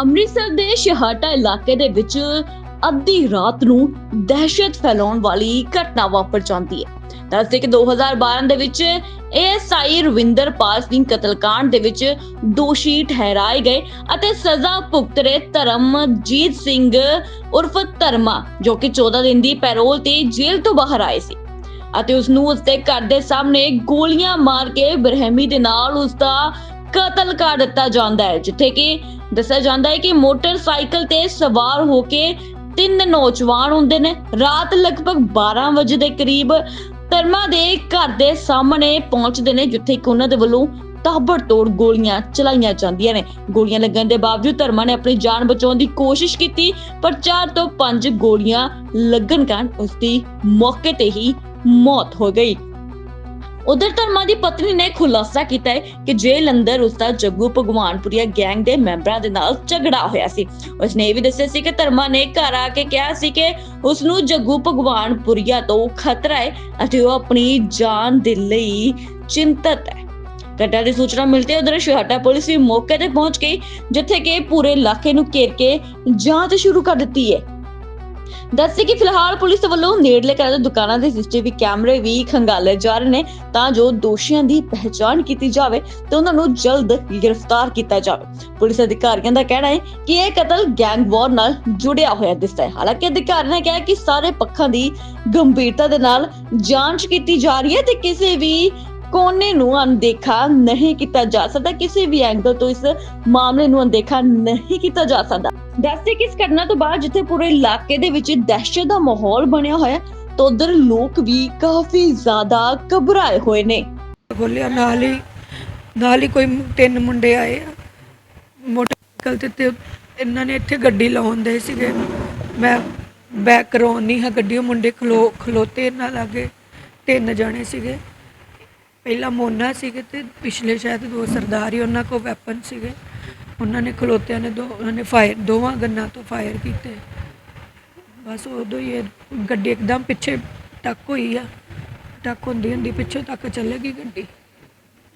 ਅੰਮ੍ਰਿਤਸਰ ਦੇ ਸ਼ਹਾਟਾ ਇਲਾਕੇ ਦੇ ਵਿੱਚ ਅੱਧੀ ਰਾਤ ਨੂੰ ਦਹਿਸ਼ਤ ਫੈਲਾਉਣ ਵਾਲੀ ਘਟਨਾ ਵਾਪਰ ਜਾਂਦੀ ਹੈ। ਦੱਸਦੇ ਕਿ 2012 ਦੇ ਵਿੱਚ ਏਐਸਆਈ ਰਵਿੰਦਰਪਾਲ ਸਿੰਘ ਕਤਲकांड ਦੇ ਵਿੱਚ ਦੋਸ਼ੀ ਠਹਿਰਾਏ ਗਏ ਅਤੇ ਸਜ਼ਾ ਭੁਗਤ ਰਹੇ ਧਰਮਜੀਤ ਸਿੰਘ ਉਰਫ ਧਰਮਾ, ਜੋ ਕਿ 14 ਦਿਨ ਦੀ ਪੈਰੋਲ ਤੇ ਜੇਲ੍ਹ ਤੋਂ ਬਾਹਰ ਆਏ ਸੀ। ਅਤੇ ਉਸ ਨੂੰ ਉਸਦੇ ਘਰ ਦੇ ਸਾਹਮਣੇ ਗੋਲੀਆਂ ਮਾਰ ਕੇ ਬਰਹਿਮੀ ਦੇ ਨਾਲ ਉਸ ਦਾ ਕਤਲ ਕਰ ਦਿੱਤਾ ਜਾਂਦਾ ਹੈ, ਜਿੱਥੇ ਕਿ ਦੱਸਿਆ ਜਾਂਦਾ ਹੈ ਕਿ ਮੋਟਰਸਾਈਕਲ ਤੇ ਸਵਾਰ ਹੋ ਕੇ ਤਿੰਨ ਨੌਜਵਾਨ ਹੁੰਦੇ ਨੇ। ਰਾਤ ਲਗਭਗ 12 ਵਜੇ ਦੇ ਕਰੀਬ ਧਰਮਾ ਦੇ ਘਰ ਦੇ ਸਾਹਮਣੇ ਪਹੁੰਚਦੇ ਨੇ, ਜਿੱਥੇ ਕਿ ਉਹਨਾਂ ਦੇ ਵੱਲੋਂ ਤਾਬੜਤੋੜ ਗੋਲੀਆਂ ਚਲਾਈਆਂ ਜਾਂਦੀਆਂ ਨੇ। ਗੋਲੀਆਂ ਲੱਗਣ ਦੇ ਬਾਵਜੂਦ ਧਰਮਾ ਨੇ ਆਪਣੀ ਜਾਨ ਬਚਾਉਣ ਦੀ ਕੋਸ਼ਿਸ਼ ਕੀਤੀ, ਪਰ 4 ਤੋਂ 5 ਗੋਲੀਆਂ ਲੱਗਣ ਕਾਰਨ ਉਸ ਦੀ ਮੌਕੇ ਤੇ ਹੀ ਮੌਤ ਹੋ ਗਈ। ਉਧਰ ਧਰਮਾ ਦੀ ਪਤਨੀ ਨੇ ਖੁਲਾਸਾ ਕੀਤਾ ਹੈ ਕਿ ਜੇਲ੍ਹ ਅੰਦਰ ਉਸ ਦਾ ਜੱਗੂ ਭਗਵਾਨਪੁਰੀਆ ਗੈਂਗ ਦੇ ਮੈਂਬਰਾਂ ਦੇ ਨਾਲ ਝਗੜਾ ਹੋਇਆ ਸੀ। ਉਸ ਨੇ ਇਹ ਵੀ ਦੱਸਿਆ ਸੀ ਕਿ ਧਰਮਾ ਨੇ ਘਰ ਆ ਕੇ ਕਿਹਾ ਸੀ ਕਿ ਉਸ ਨੂੰ ਜੱਗੂ ਭਗਵਾਨਪੁਰੀਆ ਤੋਂ ਖਤਰਾ ਹੈ ਅਤੇ ਉਹ ਆਪਣੀ ਜਾਨ ਦੇ ਲਈ ਚਿੰਤਤ ਹੈ। ਘਟਨਾ ਦੀ ਸੂਚਨਾ ਮਿਲते ਉਧਰ ਸ਼ਹਾਟਾ ਪੁਲਿਸ ਵੀ ਮੌਕੇ ਤੇ ਪਹੁੰਚ ਗਈ, ਜਿੱਥੇ ਕਿ ਪੂਰੇ ਇਲਾਕੇ ਨੂੰ ਘੇਰ ਕੇ ਜਾਂਚ ਸ਼ੁਰੂ ਕਰ ਦਿੱਤੀ ਹੈ। ਦੱਸੇ ਕਿ ਫਿਲਹਾਲ ਪੁਲਿਸ ਵੱਲੋਂ ਨੇੜਲੇ ਘਰਾਂ ਦੇ ਦੁਕਾਨਾਂ ਦੇ ਸੀਸੀਟੀਵੀ ਕੈਮਰੇ ਵੀ ਖੰਗਾਲੇ ਜਾ ਰਹੇ ਨੇ ਤਾਂ ਜੋ ਦੋਸ਼ੀਆਂ ਦੀ ਪਹਿਚਾਣ ਕੀਤੀ ਜਾਵੇ ਤੇ ਉਹਨਾਂ ਨੂੰ ਜਲਦ ਗ੍ਰਿਫਤਾਰ ਕੀਤਾ ਜਾਵੇ। ਪੁਲਿਸ ਅਧਿਕਾਰੀਆਂ ਦਾ ਕਹਿਣਾ ਹੈ ਕਿ ਇਹ ਕਤਲ ਗੈਂਗ ਵਾਰ ਨਾਲ ਜੁੜਿਆ ਹੋਇਆ ਦਿਸਦਾ ਹੈ। ਹਾਲਾਂਕਿ ਅਧਿਕਾਰੀਆਂ ਨੇ ਕਿਹਾ ਕਿ ਸਾਰੇ ਪੱਖਾਂ ਦੀ ਗੰਭੀਰਤਾ ਦੇ ਨਾਲ ਜਾਂਚ ਕੀਤੀ ਜਾ ਰਹੀ ਹੈ ਤੇ ਕਿਸੇ ਵੀ ਕੋਨੇ ਨੂੰ ਅਣਦੇਖਾ ਨਹੀਂ ਕੀਤਾ ਜਾ ਸਕਦਾ, ਕਿਸੇ ਵੀ ਐਂਗਲ ਤੋਂ ਇਸ ਮਾਮਲੇ ਨੂੰ ਅਣਦੇਖਾ ਨਹੀਂ ਕੀਤਾ ਜਾ ਸਕਦਾ। ਦੱਸਦੇ ਕਿ ਇਸ ਘਟਨਾ ਤੋਂ ਬਾਅਦ ਜਿੱਥੇ ਪੂਰੇ ਇਲਾਕੇ ਦੇ ਵਿੱਚ ਦਹਿਸ਼ਤ ਦਾ ਮਾਹੌਲ ਬਣਿਆ ਹੋਇਆ, ਤਾਂ ਉਧਰ ਲੋਕ ਵੀ ਕਾਫੀ ਜ਼ਿਆਦਾ ਘਬਰਾਏ ਹੋਏ ਨੇ। ਖੋਲਿਆ ਨਾਲ ਹੀ ਨਾਲ ਹੀ ਕੋਈ ਤਿੰਨ ਮੁੰਡੇ ਆਏ ਆ। ਮੋਟਰਸਾਈਕਲ ਤੇ ਤੇ ਇਹਨਾਂ ਨੇ ਇੱਥੇ ਗੱਡੀ ਲਾਉਣ ਦੇ ਸੀਗੇ। ਮੈਂ ਬੈਕ ਕਰਾਉਣ ਨਹੀਂ ਗੱਡੀ, ਉਹ ਮੁੰਡੇ ਖਲੋ, ਖਲੋਤੇ ਇਹਨਾਂ ਲਾਗੇ, ਤਿੰਨ ਜਾਣੇ ਸੀਗੇ। ਪਹਿਲਾ ਮੋਨਾ ਸੀਗੇ ਤੇ ਪਿਛਲੇ ਸ਼ਾਇਦ ਦੋ ਸਰਦਾਰ ਹੀ ਉਹਨਾਂ ਕੋਲ ਵੈਪਨ ਸੀਗੇ। ਉਹਨਾਂ ਨੇ ਖਲੋਤਿਆਂ ਨੇ ਦੋ ਉਹਨਾਂ ਨੇ ਫਾਇਰ ਦੋਵਾਂ ਗੰਨਾਂ ਤੋਂ ਫਾਇਰ ਕੀਤੇ। ਬਸ ਉਦੋਂ ਹੀ ਇਹ ਗੱਡੀ ਇੱਕਦਮ ਪਿੱਛੇ ਟੱਕ ਹੋਈ ਆ। ਟੱਕ ਹੁੰਦੀ ਹੁੰਦੀ ਪਿੱਛੇ ਤੱਕ ਚੱਲੇਗੀ ਗੱਡੀ।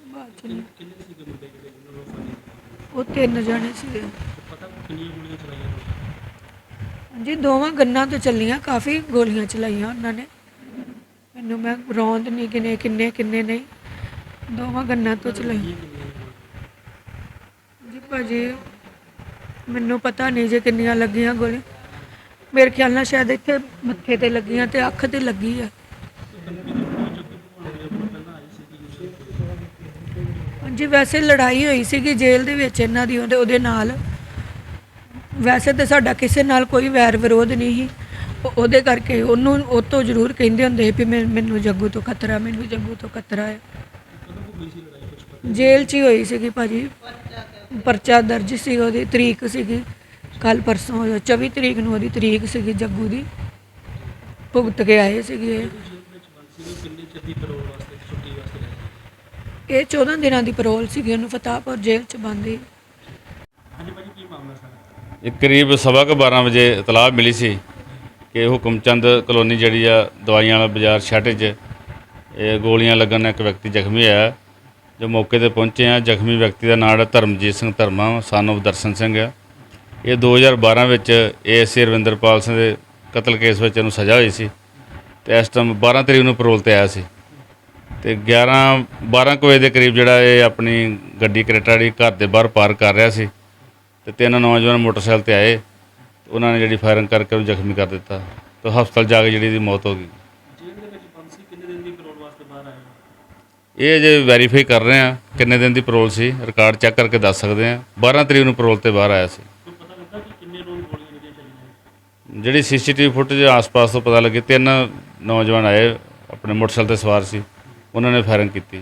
ਬਾਅਦ ਚ ਨਹੀਂ। ਉਹ ਤਿੰਨ ਜਣੇ ਸੀਗੇ। ਹਾਂਜੀ ਦੋਵਾਂ ਗੰਨਾਂ ਤੋਂ ਚੱਲੀਆਂ ਕਾਫੀ ਗੋਲੀਆਂ ਚਲਾਈਆਂ ਉਹਨਾਂ ਨੇ। ਮੈਨੂੰ ਮੈਂ ਰੌਂਦ ਨਹੀਂ ਕਿਨੇ ਕਿੰਨੇ ਕਿੰਨੇ ਨਹੀਂ। ਦੋਵਾਂ ਗੰਨਾਂ ਤੋਂ ਚਲਾਈਆਂ ਜੀ ਭਾਜੀ, ਮੈਨੂੰ ਪਤਾ ਨਹੀਂ ਜੇ ਕਿੰਨੀਆਂ ਲੱਗੀਆਂ ਗੋਲੀ ਮੇਰੇ ਖਿਆਲ ਨਾਲ ਸ਼ਾਇਦ ਇੱਥੇ ਮੱਥੇ ਤੇ ਲੱਗੀਆਂ ਤੇ ਅੱਖ ਤੇ ਲੱਗੀ ਆ। ਜੀ ਵੈਸੇ ਲੜਾਈ ਹੋਈ ਸੀਗੀ ਜੇਲ੍ਹ ਦੇ ਵਿੱਚ ਇਹਨਾਂ ਦੀ ਉਹਦੇ ਉਹਦੇ ਨਾਲ। ਵੈਸੇ ਤੇ ਸਾਡਾ ਕਿਸੇ ਨਾਲ ਕੋਈ ਵੈਰ ਵਿਰੋਧ ਨਹੀਂ ਸੀ। ਉਹਦੇ ਕਰਕੇ ਉਹਨੂੰ ਉਹ ਤੋਂ ਜ਼ਰੂਰ ਕਹਿੰਦੇ ਹੁੰਦੇ ਸੀ ਵੀ ਮੈਂ- ਮੈਨੂੰ ਜੱਗੂ ਤੋਂ ਖਤਰਾ ਮੈਨੂੰ ਜੱਗੂ ਤੋਂ ਖਤਰਾ ਹੈ ਜੇਲ੍ਹ 'ਚ ਹੀ ਹੋਈ ਸੀਗੀ ਭਾਜੀ। ਪਰਚਾ ਦਰਜ ਸੀ ਉਹਦੀ ਤਰੀਕ ਸੀਗੀ। ਕੱਲ ਪਰਸੋਂ 24 ਤਰੀਕ ਨੂੰ ਉਹਦੀ ਤਰੀਕ ਸੀਗੀ ਜੱਗੂ ਦੀ। ਭੁਗਤ ਕੇ ਆਏ ਸੀਗੇ ਇਹ। ਇਹ 14 ਦਿਨਾਂ ਦੀ ਪਰੋਲ ਸੀਗੀ ਉਹਨੂੰ ਫਤਾਹਪੁਰ ਜੇਲ੍ਹ 'ਚ ਬੰਦੀ ਇਹ ਕਰੀਬ ਸਵਾ ਕੁ 12 ਵਜੇ ਇਤਲਾਹ ਮਿਲੀ ਸੀ ਕਿ ਹੁਕਮਚੰਦ ਕਲੋਨੀ ਜਿਹੜੀ ਆ ਦਵਾਈਆਂ ਵਾਲਾ ਬਾਜ਼ਾਰ ਛਾਟੇ 'ਚ ਇਹ ਗੋਲੀਆਂ ਲੱਗਣ ਨਾਲ ਇੱਕ ਵਿਅਕਤੀ ਜ਼ਖਮੀ ਹੋਇਆ। ਜੋ ਮੌਕੇ ਤੇ ਪਹੁੰਚੇ ਆ ਜ਼ਖਮੀ ਵਿਅਕਤੀ ਦਾ ਨਾਮ ਹੈ ਧਰਮਜੀਤ ਸਿੰਘ ਧਰਮਾ, son of ਦਰਸ਼ਨ ਸਿੰਘ ਆ ਇਹ 2012 ਵਿੱਚ ਏਐਸਏ ਰਵਿੰਦਰਪਾਲ ਸਿੰਘ ਦੇ ਕਤਲ ਕੇਸ ਵਿੱਚ ਇਹਨੂੰ ਸਜ਼ਾ ਹੋਈ ਸੀ ਤੇ ਇਸ ਟਾਈਮ 12 ਤਰੀਕ ਨੂੰ ਪੈਰੋਲ ਤੇ ਆਇਆ ਸੀ। ਤੇ 11 12 ਕੁ ਵਜੇ ਦੇ ਕਰੀਬ ਜਿਹੜਾ ਇਹ ਆਪਣੀ ਗੱਡੀ ਕਰੇਟਾ ਦੀ ਘਰ ਦੇ ਬਾਹਰ ਪਾਰ ਕਰ ਰਿਹਾ ਸੀ ਤੇ ਤਿੰਨ ਨੌਜਵਾਨ ਮੋਟਰਸਾਈਕਲ ਤੇ ਆਏ ਤੇ ਉਹਨਾਂ ਨੇ ਜਿਹੜੀ ਫਾਇਰਿੰਗ ਕਰਕੇ ਉਹਨੂੰ ਜ਼ਖਮੀ ਕਰ ਦਿੱਤਾ ਤੇ ਹਸਪਤਾਲ ਜਾ ਕੇ ਜਿਹੜੀ ਦੀ ਮੌਤ ਹੋ ਗਈ। ਇਹ ਜੇ ਵੈਰੀਫਾਈ ਕਰ ਰਹੇ ਆ ਕਿੰਨੇ ਦਿਨ ਦੀ ਪੈਰੋਲ ਸੀ ਰਿਕਾਰਡ ਚੈੱਕ ਕਰਕੇ ਦੱਸ ਸਕਦੇ ਆ 12 ਤਰੀਕ ਨੂੰ ਪੈਰੋਲ ਤੇ ਬਾਹਰ ਆਇਆ ਸੀ। ਜਿਹੜੀ ਸੀਸੀਟੀਵੀ ਫੁਟੇਜ ਆਸ-ਪਾਸ ਤੋਂ ਪਤਾ ਲੱਗੇ, ਤਿੰਨ ਨੌਜਵਾਨ ਆਏ, ਆਪਣੇ ਮੋਟਰਸਾਈਕਲ ਤੇ ਸਵਾਰ ਸੀ। ਉਹਨਾਂ ਨੇ ਫਾਇਰਿੰਗ ਕੀਤੀ।